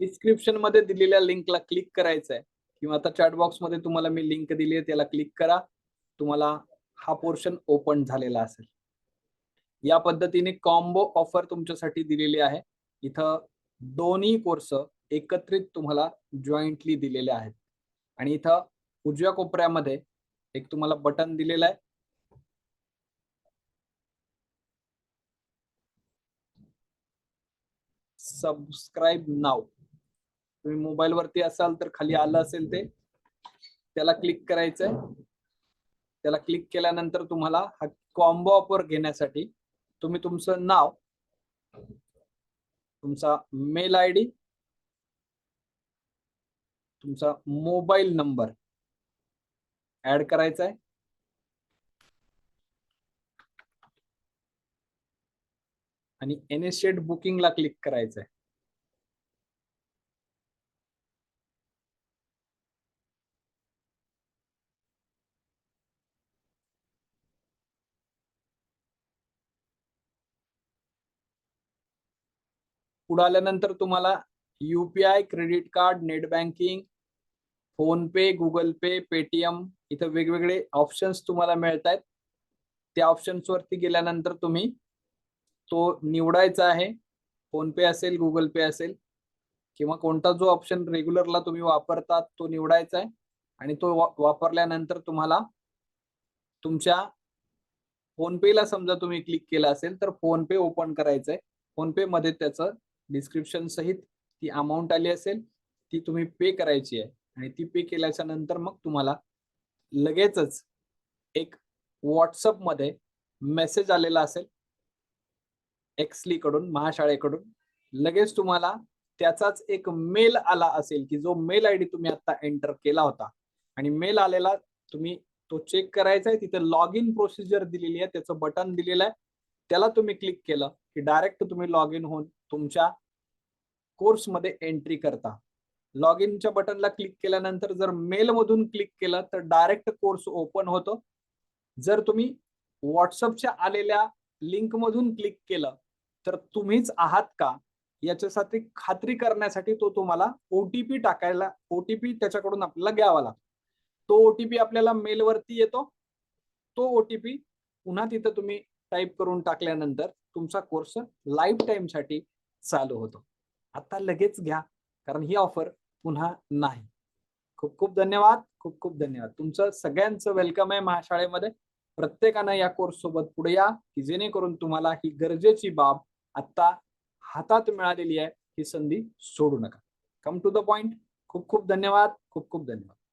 डिस्क्रिप्शनमध्ये दिलेल्या लिंकला क्लिक करायचं आहे किंवा आता चॅट बॉक्समध्ये तुम्हाला मी लिंक दिली आहे त्याला क्लिक करा. तुम्हाला हा पोर्शन ओपन झालेला असेल. या पद्धतीने कॉम्बो ऑफर तुमच्यासाठी दिलेली आहे. इथं दोन्ही कोर्स एकत्रित तुम्हाला जॉईंटली दिलेले आहेत. आणि इथं उजव्या कोपऱ्यामध्ये एक तुम्हाला बटन दिलेलं आहे. सबस्क्राईब नाव तुम्ही मोबाईल वरती असाल तर खाली आलं असेल ते. त्याला क्लिक करायचंय. त्याला क्लिक केल्यानंतर तुम्हाला हा कॉम्बो ऑफर घेण्यासाठी तुम्ही तुमचं नाव तुमचा मेल आय डी तुमचा मोबाईल नंबर ऍड करायचा आहे आणि एनएसशेट बुकिंगला क्लिक करायचंय आहे पुढे आल्यानंतर तुम्हाला UPI credit card net banking PhonePe Google pay Paytm इथं वेगवेगळे ऑप्शन्स तुम्हाला मिळत आहेत त्या ऑप्शन्स वरती गेल्यानंतर तुम्ही तो निवडायचा आहे. फोन पे असेल गुगल पे असेल किंवा कोणता जो ऑप्शन रेग्युलरला तुम्ही वापरतात तो निवडायचा आहे. आणि तो वापरल्यानंतर तुम्हाला तुमच्या फोन पेला समजा तुम्ही क्लिक केला असेल तर फोन पे ओपन करायचं आहे फोन पे मध्ये त्याचं डिस्क्रिप्शन सहित ती अमाऊंट आली असेल ती तुम्ही पे करायची आहे. आणि ती पे केल्याच्यानंतर मग तुम्हाला लगेचच एक व्हॉट्सअपमध्ये मेसेज आलेला असेल. एक्सली कडून महाशाळेकडून. लगेच तुम्हाला त्याचाच एक मेल आला असेल की जो मेल आय डी तुम्ही आता एंटर केला होता. आणि मेल आलेला तुम्ही तो चेक करायचा आहे तिथे लॉग इन प्रोसिजर दिलेली आहे त्याचं बटन दिलेलं आहे. त्याला तुम्ही क्लिक केलं की डायरेक्ट तुम्ही लॉग इन होऊन तुमच्या कोर्समध्ये एंट्री करता. लॉग इनच्या बटनला क्लिक केल्यानंतर जर मेल मधून क्लिक केलं तर डायरेक्ट कोर्स ओपन होतो. जर तुम्ही व्हॉट्सअपच्या आलेल्या लिंक मधून क्लिक केलं तर तुम्हीच आहात का? याच्यासाठी खात्री करण्यासाठी तो तुम्हाला ओटीपी टाकायला ओटीपी त्याच्याकडून आपल्याला घ्यावा लागतो. तो ओटीपी आपल्याला मेलवरती येतो. तो ओटीपी पुन्हा तिथं तुम्ही टाईप करून टाकल्यानंतर तुमचा कोर्स लाईफ टाईमसाठी चालू होतो. आता लगेच घ्या कारण ही ऑफर पुन्हा नाही. खूप खूप धन्यवाद खूप खूप धन्यवाद. तुमचं सगळ्यांचं वेलकम आहे महाशाळेमध्ये. प्रत्येकानं या कोर्स सोबत पुढे या की जेणेकरून तुम्हाला ही गरजेची बाब आता हातात मिळालेली आहे ही संधी सोडू नका. कम टू द पॉइंट खूप खूप धन्यवाद खूप खूप धन्यवाद.